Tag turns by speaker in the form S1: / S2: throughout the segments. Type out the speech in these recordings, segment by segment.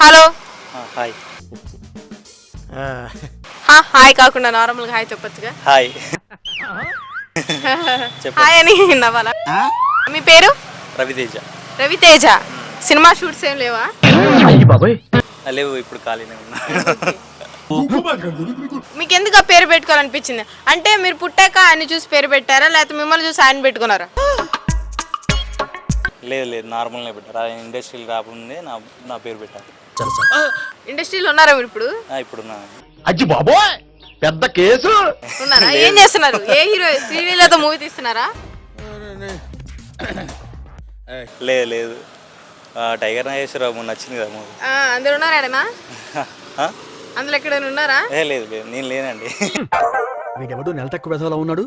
S1: Hello.
S2: Hi.
S1: హా, hi కాకుండా నార్మల్గా హాయ్ చెప్పొచ్చుగా.
S2: హాయ్.
S1: హాయ్ అని నవ్వాలా? మీ పేరు?
S2: రవితేజ.
S1: రవితేజ. సినిమా షూట్స్ ఏం లేవా?
S2: లేవు ఇప్పుడు ఖాళీనే ఉన్నా.
S1: మీకు ఎందుకు ఆ పేరు పెట్టుకోవాలనిపించింది? అంటే మీరు పుట్టాక ఆయన చూసి పేరు పెట్టారా? లేకపోతే మిమ్మల్ని చూసి ఆయన పెట్టుకున్నారా?
S2: లేదు లేదు నార్మల్గా పెట్టారు. ఆ ఇండస్ట్రీలు రాకముందే నా నా పేరు పెట్టారు.
S1: ఇండస్ట్రీలో ఉన్నారా మీరు ఇప్పుడు?
S2: ఆ, ఇప్పుడు
S3: అజ్జి బాబోయ్ పెద్ద కేసు.
S1: ఉన్నారా? ఏం చేస్తున్నారు? ఏ హీరో శ్రీలీలతో మూవీ తీస్తున్నారా?
S2: లేదు లేదు. ఆ, టైగర్ నాగేశ్వరరావు మొన్న వచ్చింది కదా మూవీ.
S1: ఆ, అందరు ఉన్నారా ఎడనా
S2: ఆ?
S1: అందులో ఎక్కడైనా ఉన్నారా?
S2: ఏ లేదు లేదు. నేను లేనండి.
S3: వీడెవడు నెల తక్కువ వెధవలా ఉన్నాడు?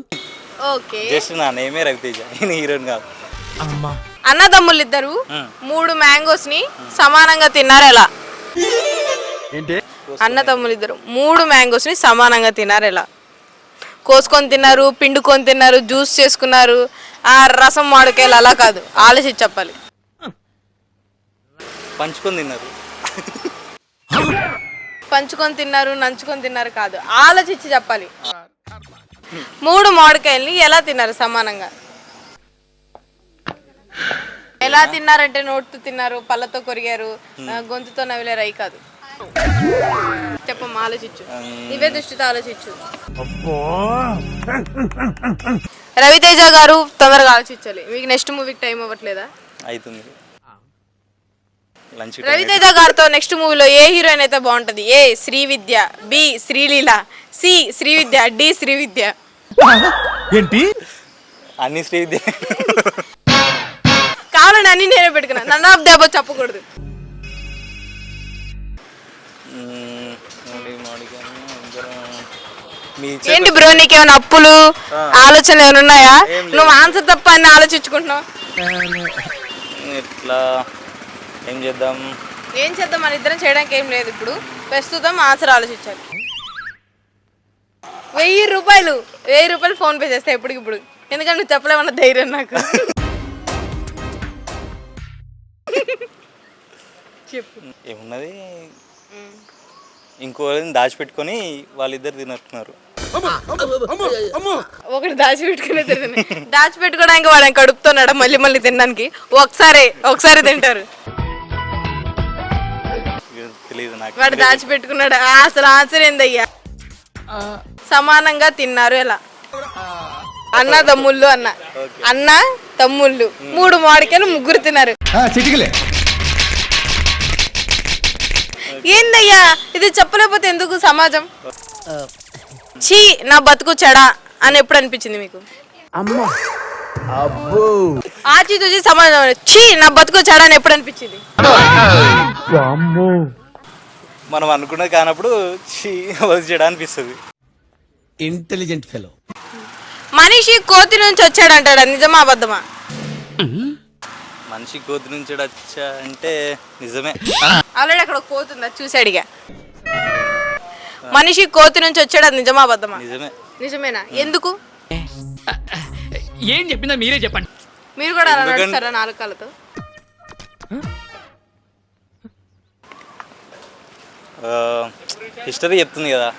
S1: ఓకే.
S2: జస్ట్ నా నేమే రవితేజ. నేను హీరోయిన్ కాదు.
S1: అన్నదమ్ములు ఇద్దరు. మూడు మ్యాంగోస్ని సమానంగా తిన్నారు ఎలా
S3: ఏంటి?
S1: అన్న తమ్ములు ఇద్దరు. మూడు మ్యాంగోస్ని సమానంగా తిన్నారు ఎలా కోసుకొని తిన్నారు పిండుకొని తిన్నారు జ్యూస్ చేసుకున్నారు. ఆ రసం మామిడికాయలు అలా కాదు. ఆలోచించి చెప్పాలి.
S2: పంచుకొని తిన్నారు.
S1: పంచుకొని తిన్నారు నంచుకొని తిన్నారు కాదు. ఆలోచించి చెప్పాలి. మూడు మామిడికాయల్ని ఎలా తిన్నారు సమానంగా? ఎలా తిన్నారంటే నోట్తో తిన్నారు పళ్ళతో కొరిగారు గొంతుతో నవిలేరు అయి కాదు. చెప్పమ్మా ఆలోచించు. ఇవే దృష్టితో ఆలోచించు. రవితేజ గారు తొందరగా ఆలోచించాలి. మీకు నెక్స్ట్ మూవీకి టైం అవ్వట్లేదా?
S2: అవుతుంది లంచ్
S1: రవితేజ గారితో నెక్స్ట్ మూవీలో ఏ హీరోయిన్ అయితే బాగుంటది? A Srividya B Sreeleela C Srividya D Srividya.
S3: ఏంటి?
S2: అన్ని శ్రీ విద్య
S1: కావాలని అన్ని నేనే పెట్టుకున్నా. నన్ను ఆఫ్ దేబో చెప్పకూడదు. ఏంటి బ్రో నీకేమైనా అప్పులు ఆలోచన ఏమైనా ఉన్నాయా. నువ్వు ఆన్సర్ తప్ప అని ఆలోచించుకుంటున్నావు?
S2: ఇట్లా ఏం చేద్దాం?
S1: ఏం చేద్దాం? మన ఇద్దరం చేయడానికి ఏం లేదు ఇప్పుడు. ప్రస్తుతం ఆన్సర్ ఆలోచించాలి. వెయ్యి రూపాయలు వెయ్యి రూపాయలు ఫోన్ పే చేస్తా ఎప్పటికిప్పుడు. ఎందుకంటే నువ్వు చెప్పలేమన్న ధైర్యం నాకు. చెప్పు.
S2: ఏమున్నది? ఇంకో దాచిపెట్టుకొని వాళ్ళిద్దరు తినట్టున్నారు.
S1: ఒకటి దాచిపెట్టుకునే తిరుగుతుంది దాచిపెట్టుకోవడానికి వాడిని కడుపుతున్నాడు మళ్ళీ మళ్ళీ తినడానికి? ఒకసారి ఒకసారి తింటారు.
S2: తెలియదు నాకు.
S1: వాడు దాచిపెట్టుకున్నాడు? అసలు ఆన్సర్ ఏందయ్యా? సమానంగా తిన్నారు ఎలా? అన్న తమ్ముళ్ళు అన్న. అన్న తమ్ముళ్ళు. మూడు మామిడికాయలు ముగ్గురు తిన్నారు.
S3: చిటికలే.
S1: ఏందయ్యా? ఇది చెప్పలేకపోతే ఎందుకు సమాజం? ఛీ నా బతుకు చెడా అని ఎప్పుడు అనిపించింది మీకు?
S3: అమ్మా. అబ్బో.
S1: ఆచి తూచి సమాజం ఛీ నా బతుకు చెడా అని ఎప్పుడు అనిపించింది?
S3: అమ్మో
S2: మనం అనుకున్నది కానప్పుడు చీ వచ్చాడు అనిపిస్తుంది.
S4: ఇంటెలిజెంట్ ఫెలో
S1: మనిషి కోతి నుంచి వచ్చాడు అంటాడు నిజమా అబద్ధమా?
S2: మనిషి కోతి నుంచి వచ్చా అంటే నిజమే.
S1: ఆల్రెడీ అక్కడ ఒక కోతి ఉందా చూసి అడిగా. మనిషి కోతి నుంచి వచ్చాడు అది నిజమా అబద్ధమా?
S2: నిజమే.
S1: నిజమేనా? ఎందుకు?
S4: ఏం చెప్పినా మీరే చెప్పండి.
S1: మీరు కూడా అలా
S2: ఎందుకని-
S1: నడుస్తారా నాలుగు కాళ్ళతో?
S2: హిస్టరీ చెప్తుంది కదా.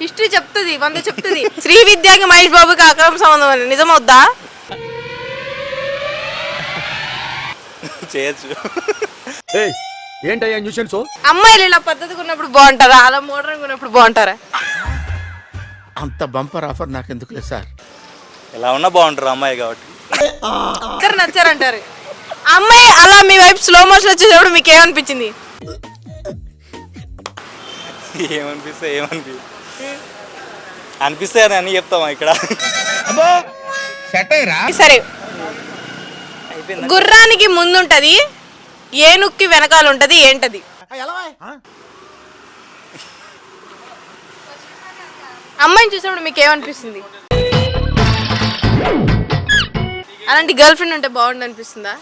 S1: హిస్టరీ చెప్తుంది వంద చెప్తుంది. శ్రీ విద్యాకి మహేష్ బాబుకి అక్రమ సంబంధం అని. నిజమవుద్దా
S2: చేయొచ్చు
S3: ఏంటయ్యా న్యూషన్స్
S1: అమ్మాయిలు ఇలా పద్ధతిగా ఉన్నప్పుడు బాగుంటారా? అలా మోడర్న్గా ఉన్నప్పుడు బాగుంటారా?
S4: అంత బంపర్ ఆఫర్ నాకు ఎందుకు లేదు సార్.
S2: ఎలా ఉన్నా బాగుంటారు అమ్మాయి కాబట్టి.
S1: ఇద్దరు నచ్చారంటారు. అమ్మాయి అలా మీ వైపు స్లో మోషన్ వచ్చేటప్పుడు మీకు ఏమనిపించింది
S2: ఏమనిపిస్తే ఏమనిపి? అనిపిస్తే అని చెప్తామా ఇక్కడ?
S1: సరే
S2: అయిపోయింది
S1: గుర్రానికి ముందుంటది ఏనుక్కి వెనకాల ఉంటది ఏంటది? అమ్మాయిని చూసినప్పుడు మీకు ఏమనిపిస్తుంది అలాంటి గర్ల్ ఫ్రెండ్ ఉంటే బాగుండు అనిపిస్తుందా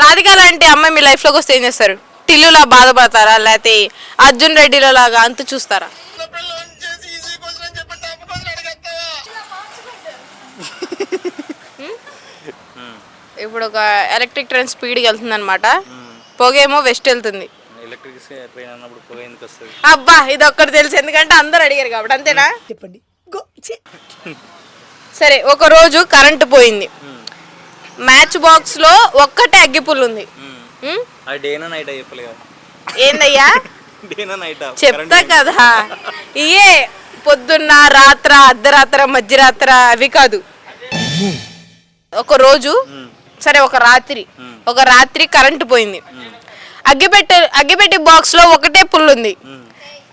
S1: రాధిక లాంటి అమ్మాయి మీ లైఫ్లోకి వస్తే ఏం చేస్తారు? టిల్లులా బాధపడతారా? లేకపోతే అర్జున్ రెడ్డిలో లాగా అంత చూస్తారా? ఇప్పుడు ఒక ఎలక్ట్రిక్ ట్రైన్ స్పీడ్కి వెళ్తుంది అనమాట పొగేమో వెస్ట్ వెళ్తుంది
S2: ఎలక్ట్రిక్ ట్రైన్ అన్నప్పుడు పొగ ఎందుకు వస్తుంది
S1: అబ్బా ఇది ఒక్కటి తెలుసు. ఎందుకంటే అందరు అడిగారు కాబట్టి అంతేనా? చెప్పండి. సరే ఒక రోజు కరెంటు పోయింది. మ్యాచ్ బాక్స్లో ఒక్కటే అగ్గిపుల్ ఉంది.
S2: డేనా నైట్
S1: ఏందయ్యా?
S2: డేనా నైట్?
S1: చెప్తా కదా. ఇయే పొద్దున్న రాత్ర అర్ధరాత్ర మధ్యరాత్ర అవి కాదు. ఒక రోజు సరే ఒక రాత్రి. ఒక రాత్రి కరెంటు పోయింది. అగ్గిపెట్టె అగ్గిపెట్టె బాక్స్లో ఒకటే పుల్ ఉంది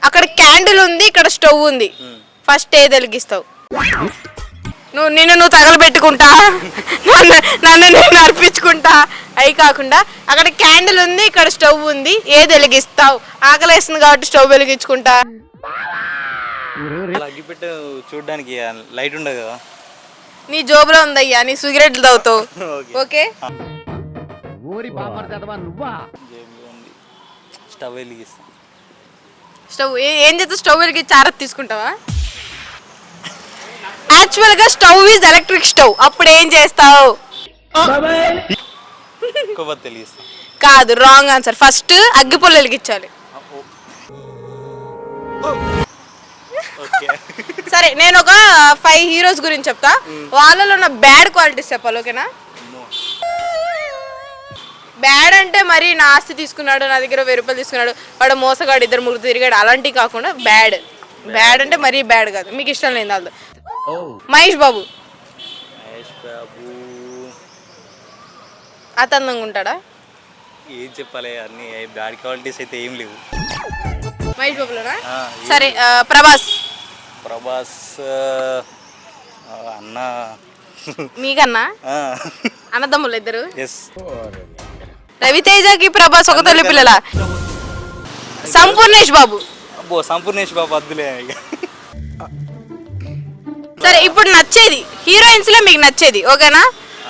S1: అక్కడ క్యాండిల్ ఉంది ఇక్కడ స్టవ్ ఉంది. ఫస్ట్ ఏది వెలిగిస్తావు నువ్వు నిన్ను నువ్వు తగలబెట్టుకుంటా? నన్ను నన్ను నేను అర్పించుకుంటా? అవి కాకుండా అక్కడ క్యాండిల్ ఉంది ఇక్కడ స్టవ్ ఉంది ఏది వెలిగిస్తావు ఆకలేస్తుంది కాబట్టి స్టవ్ వెలిగించుకుంటా.
S2: అగ్గిపెట్టు చూడడానికి లైట్ ఉండదు కదా.
S1: నీ జోబులో ఉందయ్యా నీ సిగరెట్లు తాగుతావు.
S2: ఓకే. ఉంది స్టవ్ వెలిగిస్తాం.
S1: స్టవ్ ఏ- చేస్తావు? స్టవ్ వెలిగించి ఆరత్ తీసుకుంటావా? యాక్చువల్గా స్టవ్ ఈజ్ ఎలక్ట్రిక్ స్టవ్ అప్పుడు ఏం చేస్తావు? కాదు రాంగ్ ఆన్సర్ ఫస్ట్ అగ్గిపుల్ల వెలిగించాలి.
S2: ఓకే
S1: సరే నేను ఒక ఫైవ్ హీరోస్ గురించి చెప్తా. వాళ్ళలో ఉన్న బ్యాడ్ క్వాలిటీస్ చెప్పాలి ఓకేనా బ్యాడ్ అంటే మరి నా ఆస్తి తీసుకున్నాడు నా దగ్గర వెయ్యి రూపాయలు తీసుకున్నాడు వాడు మోసగాడు ఇద్దరు ముగ్గురు తిరిగాడు అలాంటివి కాకుండా బ్యాడ్ బ్యాడ్ అంటే మరీ బ్యాడ్ కాదు మీకు ఇష్టం లేదు వాళ్ళు మహేష్ బాబు.
S2: మహేష్ బాబు.
S1: అతందంగా ఉంటాడా?
S2: ఏం చెప్పాలి అన్ని బ్యాడ్ క్వాలిటీస్ అయితే ఏం లేవు.
S1: మహేష్ బాబులోనా? సరే ప్రభాస్.
S2: ప్రభాస్ అన్న.
S1: మీకన్నా? అన్నదమ్ములు ఇద్దరు? రవితేజకి ప్రభాస్ ఒక తల్లి పిల్లల? సంపూర్ణేష్ బాబు.
S2: అబ్బో సంపూర్ణేష్ బాబు వద్దులే ఇక.
S1: సరే ఇప్పుడు నచ్చేది హీరోయిన్స్లో మీకు నచ్చేది ఓకేనా?